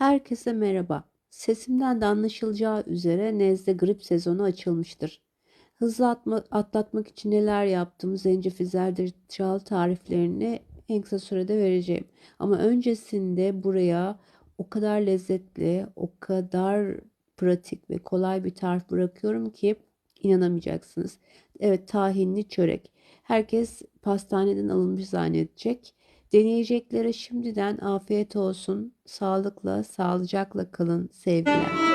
Herkese merhaba. Sesimden de anlaşılacağı üzere nezle grip sezonu açılmıştır. Hızlı atma- atlatmak için neler yaptım, zencefil zerdeçal tariflerini en kısa sürede vereceğim. Ama öncesinde buraya o kadar lezzetli, o kadar pratik ve kolay bir tarif bırakıyorum ki inanamayacaksınız. Evet, tahinli çörek. Herkes pastaneden alınmış zannedecek. Deneyeceklere şimdiden afiyet olsun. Sağlıkla, sağlıcakla kalın sevgiler.